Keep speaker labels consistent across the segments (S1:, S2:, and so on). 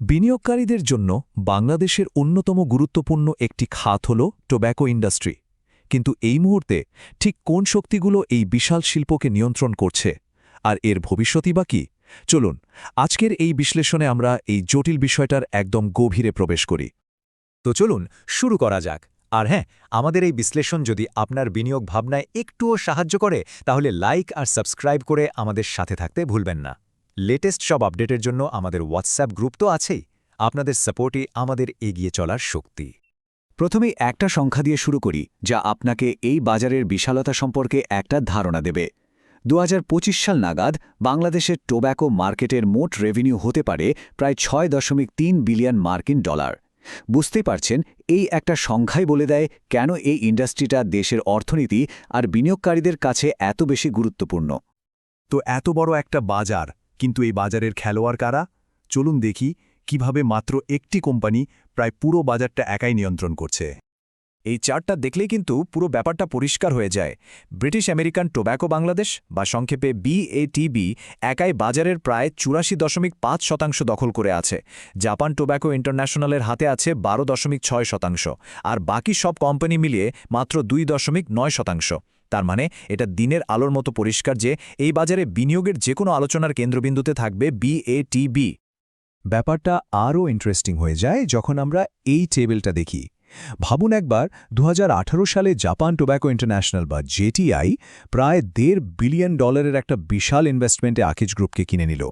S1: বিনিয়োগকারীদের জন্য বাংলাদেশের অন্যতম গুরুত্বপূর্ণ একটি খাত হল টোব্যাকো ইন্ডাস্ট্রি। কিন্তু এই মুহূর্তে ঠিক কোন শক্তিগুলো এই বিশাল শিল্পকে নিয়ন্ত্রণ করছে? আর এর ভবিষ্যতই বা কি? চলুন, আজকের এই বিশ্লেষণে আমরা এই জটিল বিষয়টার একদম গভীরে প্রবেশ করি।
S2: তো চলুন, শুরু করা যাক। আর হ্যাঁ আমাদের এই বিশ্লেষণ যদি আপনার বিনিয়োগ ভাবনায় একটুও সাহায্য করে, তাহলে লাইক আর সাবস্ক্রাইব করে আমাদের সাথে থাকতে ভুলবেন না। লেটেস্ট সব আপডেটের জন্য আমাদের হোয়াটসঅ্যাপ গ্রুপ তো আছেই। আপনাদের সাপোর্টই আমাদের এগিয়ে চলার শক্তি।
S3: প্রথমেই একটা সংখ্যা দিয়ে শুরু করি, যা আপনাকে এই বাজারের বিশালতা সম্পর্কে একটা ধারণা দেবে। দু হাজার পঁচিশ সাল নাগাদ বাংলাদেশের টোব্যাকো মার্কেটের মোট রেভিনিউ হতে পারে প্রায় ছয় দশমিক তিন বিলিয়ন মার্কিন ডলার। বুঝতে পারছেন, এই একটা সংখ্যাই বলে দেয় কেন এই ইন্ডাস্ট্রিটা দেশের অর্থনীতি আর বিনিয়োগকারীদের কাছে এত বেশি গুরুত্বপূর্ণ।
S4: তো এত বড় একটা বাজার কিন্তু এই বাজারের খেলোয়াড় কারা? চলুন দেখি কীভাবে মাত্র একটি কোম্পানি প্রায় পুরো বাজারটা একাই নিয়ন্ত্রণ করছে।
S1: এই চার্টটা দেখলেই কিন্তু পুরো ব্যাপারটা পরিষ্কার হয়ে যায়। ব্রিটিশ আমেরিকান টোব্যাকো বাংলাদেশ বা সংক্ষেপে বিএটিবি একাই বাজারের প্রায় চুরাশি দশমিক পাঁচ শতাংশ দখল করে আছে। জাপান টোব্যাকো ইন্টারন্যাশনালের হাতে আছে বারো দশমিক ছয় শতাংশ আর বাকি সব কোম্পানি মিলিয়ে মাত্র দুই দশমিক নয় শতাংশ। তার মানে এটা দিনের আলোর মতো পরিষ্কার যে এই বাজারে বিনিয়োগের যে কোনো আলোচনার কেন্দ্রবিন্দুতে থাকবে বিএটিবি
S4: ব্যাপারটা আরও ইন্টারেস্টিং হয়ে যায় যখন আমরা এই টেবিলটা দেখি। ভাবুন একবার দু হাজার আঠারো সালে জাপান টোব্যাকো ইন্টারন্যাশনাল বা জেটিআই প্রায় দেড় বিলিয়ন ডলারের একটা বিশাল ইনভেস্টমেন্টে আকিজ গ্রুপকে কিনে নিল।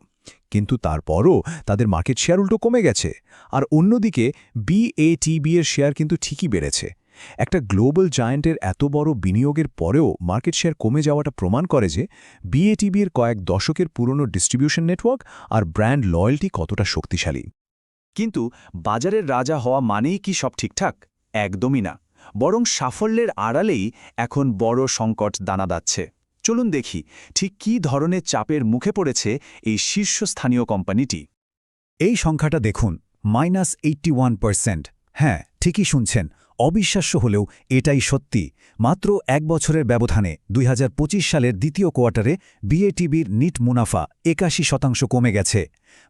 S4: কিন্তু তারপরও তাদের মার্কেট শেয়ার উল্টো কমে গেছে। আর অন্যদিকে বিএটিবি এর শেয়ার কিন্তু ঠিকই বেড়েছে। একটা গ্লোবাল জায়ান্টের এত বড় বিনিয়োগের পরেও মার্কেট শেয়ার কমে যাওয়াটা প্রমাণ করে যে বিএটিবির কয়েক দশকের পুরনো ডিস্ট্রিবিউশন নেটওয়ার্ক আর ব্র্যান্ড লয়্যালটি কতটা শক্তিশালী।
S3: কিন্তু বাজারের রাজা হওয়া মানেই কি সব ঠিকঠাক? একদমই না। বরং সাফল্যের আড়ালেই এখন বড় সংকট দানা দাচ্ছে। চলুন দেখি ঠিক কী ধরনের চাপের মুখে পড়েছে এই শীর্ষস্থানীয় কোম্পানিটি। এই সংখ্যাটা দেখুন, মাইনাস এইট্টি হ্যাঁ ঠিকই শুনছেন, অবিশ্বাস্য হলেও এটাই সত্যি। মাত্র এক বছরের ব্যবধানে দুই হাজার পঁচিশ সালের দ্বিতীয় কোয়ার্টারে বিএটিবির নিট মুনাফা একাশি শতাংশ কমে গেছে।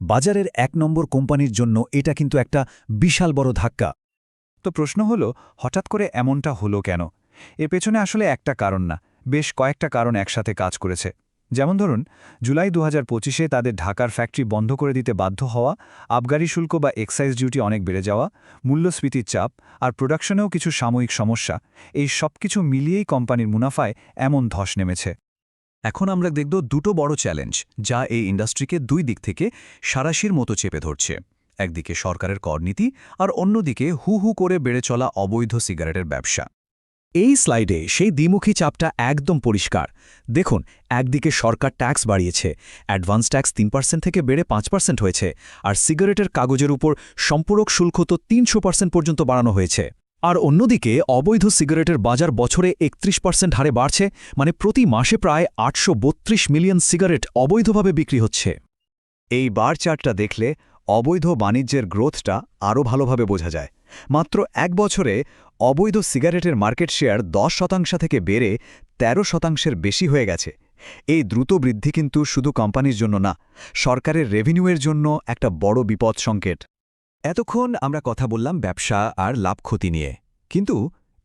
S3: বাজারের এক নম্বর কোম্পানির জন্য এটা কিন্তু একটা বিশাল বড় ধাক্কা।
S4: তো প্রশ্ন হল, হঠাৎ করে এমনটা হলো কেন? এ পেছনে আসলে একটা কারণ না, বেশ কয়েকটা কারণ একসাথে কাজ করেছে। যেমন ধরুন, জুলাই দু হাজার তাদের ঢাকার ফ্যাক্টরি বন্ধ করে দিতে বাধ্য হওয়া, আবগারি শুল্ক বা এক্সাইজ ডিউটি অনেক বেড়ে যাওয়া, মূল্যস্ফীতির চাপ আর প্রোডাকশনেও কিছু সাময়িক সমস্যা, এই সব কিছু মিলিয়েই কোম্পানির মুনাফায় এমন ধস নেমেছে।
S1: এখন আমরা দেখব দুটো বড় চ্যালেঞ্জ, যা এই ইন্ডাস্ট্রিকে দুই দিক থেকে সারাশির মতো চেপে ধরছে। একদিকে সরকারের করনীতি আর অন্যদিকে হু হু করে বেড়ে চলা অবৈধ সিগারেটের ব্যবসা।
S3: এই স্লাইডে সেই দ্বিমুখী চাপটা একদম পরিষ্কার। দেখুন, একদিকে সরকার ট্যাক্স বাড়িয়েছে, অ্যাডভান্স ট্যাক্স তিন পার্সেন্ট থেকে বেড়ে পাঁচ পার্সেন্ট হয়েছে, আর সিগারেটের কাগজের উপর সম্পূরক শুল্ক তো তিনশো পার্সেন্ট পর্যন্ত বাড়ানো হয়েছে। আর অন্যদিকে, অবৈধ সিগারেটের বাজার বছরে একত্রিশ পার্সেন্ট হারে বাড়ছে মানে প্রতি মাসে প্রায় আটশো বত্রিশ মিলিয়ন সিগারেট অবৈধভাবে বিক্রি হচ্ছে।
S2: এই বার চার্টটা দেখলে অবৈধ বাণিজ্যের গ্রোথটা আরও ভালোভাবে বোঝা যায়। মাত্র এক বছরে অবৈধ সিগারেটের মার্কেট শেয়ার দশ শতাংশ থেকে বেড়ে ১৩ শতাংশের বেশি হয়ে গেছে। এই দ্রুত বৃদ্ধি কিন্তু শুধু কোম্পানির জন্য না, সরকারের রেভিনিউয়ের জন্য একটা বড় বিপদ সংকেত।
S1: এতক্ষণ আমরা কথা বললাম ব্যবসা আর লাভ ক্ষতি নিয়ে, কিন্তু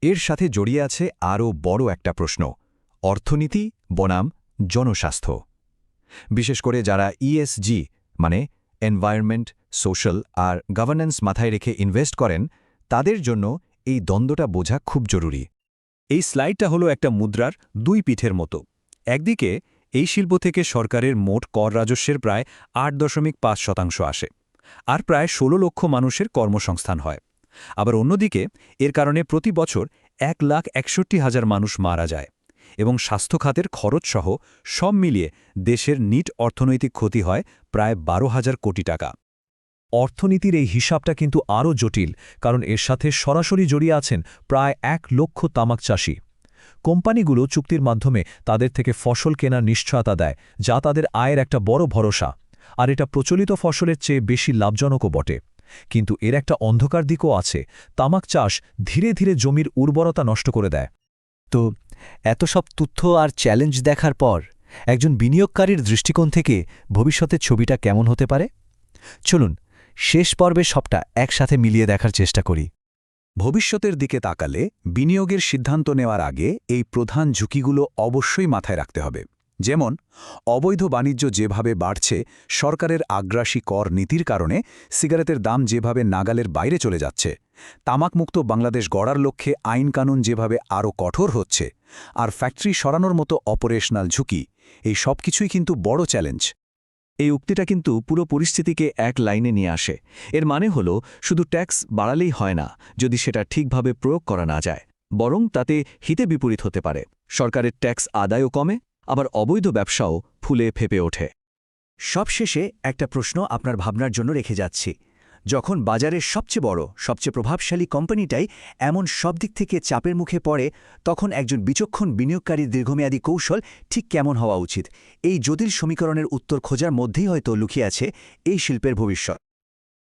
S1: এর সাথে জড়িয়ে আছে আরও বড় একটা প্রশ্ন, অর্থনীতি, বনাম, জনস্বাস্থ্য। বিশেষ করে যারা ইএসজি মানে এনভায়রনমেন্ট সোশ্যাল আর গভর্নেন্স মাথায় রেখে ইনভেস্ট করেন, তাদের জন্য এই দ্বন্দ্বটা বোঝা খুব জরুরি।
S4: এই স্লাইডটা হলো একটা মুদ্রার দুই পিঠের মতো। একদিকে, এই শিল্প থেকে সরকারের মোট কর রাজস্বের প্রায় আট দশমিক পাঁচ শতাংশ আসে, আর প্রায় ১৬ লক্ষ মানুষের কর্মসংস্থান হয়। আবার অন্যদিকে, এর কারণে প্রতি বছর এক লাখ একষট্টি হাজার মানুষ মারা যায় এবং স্বাস্থ্য খাতের খরচসহ সব মিলিয়ে দেশের নিট অর্থনৈতিক ক্ষতি হয় প্রায় বারো হাজার কোটি টাকা।
S1: অর্থনীতির এই হিসাবটা কিন্তু আরও জটিল, কারণ এর সাথে সরাসরি জড়িয়ে আছেন প্রায় এক লক্ষ তামাক চাষি। কোম্পানিগুলো চুক্তির মাধ্যমে তাদের থেকে ফসল কেনার নিশ্চয়তা দেয়, যা তাদের আয়ের একটা বড় ভরসা। আর এটা প্রচলিত ফসলের চেয়ে বেশি লাভজনকও বটে। কিন্তু এর একটা অন্ধকার দিকও আছে, তামাক চাষ ধীরে ধীরে জমির উর্বরতা নষ্ট করে দেয়।
S3: তো, এত সব তথ্য আর চ্যালেঞ্জ দেখার পর একজন বিনিয়োগকারীর দৃষ্টিকোণ থেকে ভবিষ্যতের ছবিটা কেমন হতে পারে? চলুন
S2: শেষ পর্বে সবটা একসাথে মিলিয়ে দেখার চেষ্টা করি।
S1: ভবিষ্যতের দিকে তাকালে বিনিয়োগের সিদ্ধান্ত নেওয়ার আগে এই প্রধান ঝুঁকিগুলো অবশ্যই মাথায় রাখতে হবে। যেমন, অবৈধ বাণিজ্য যেভাবে বাড়ছে, সরকারের আগ্রাসী কর নীতির কারণে সিগারেটের দাম যেভাবে নাগালের বাইরে চলে যাচ্ছে, তামাকমুক্ত বাংলাদেশ গড়ার লক্ষ্যে আইনকানুন যেভাবে আরও কঠোর হচ্ছে, আর ফ্যাক্টরি সরানোর মতো অপারেশনাল ঝুঁকি, এই সব কিছুই কিন্তু বড় চ্যালেঞ্জ।
S5: এই উক্তিটা কিন্তু পুরো পরিস্থিতিকে এক লাইনে নিয়ে আসে। এর মানে হল, শুধু ট্যাক্স বাড়ালেই হয় না, যদি সেটা ঠিকভাবে প্রয়োগ করা না যায়, বরং তাতে হিতে বিপরীত হতে পারে। সরকারের ট্যাক্স আদায়ও কমে, আবার অবৈধ ব্যবসাও ফুলে ফেপে ওঠে।
S2: সবশেষে একটা প্রশ্ন আপনার ভাবনার জন্য রেখে যাচ্ছি। যখন বাজারের সবচেয়ে বড়, সবচেয়ে প্রভাবশালী কোম্পানিটাই এমন সব দিক থেকে চাপের মুখে পড়ে, তখন একজন বিচক্ষণ বিনিয়োগকারীর দীর্ঘমেয়াদী কৌশল ঠিক কেমন হওয়া উচিত? এই জটিল সমীকরণের উত্তর খোঁজার মধ্যেই হয়তো লুকিয়ে আছে এই শিল্পের ভবিষ্যৎ।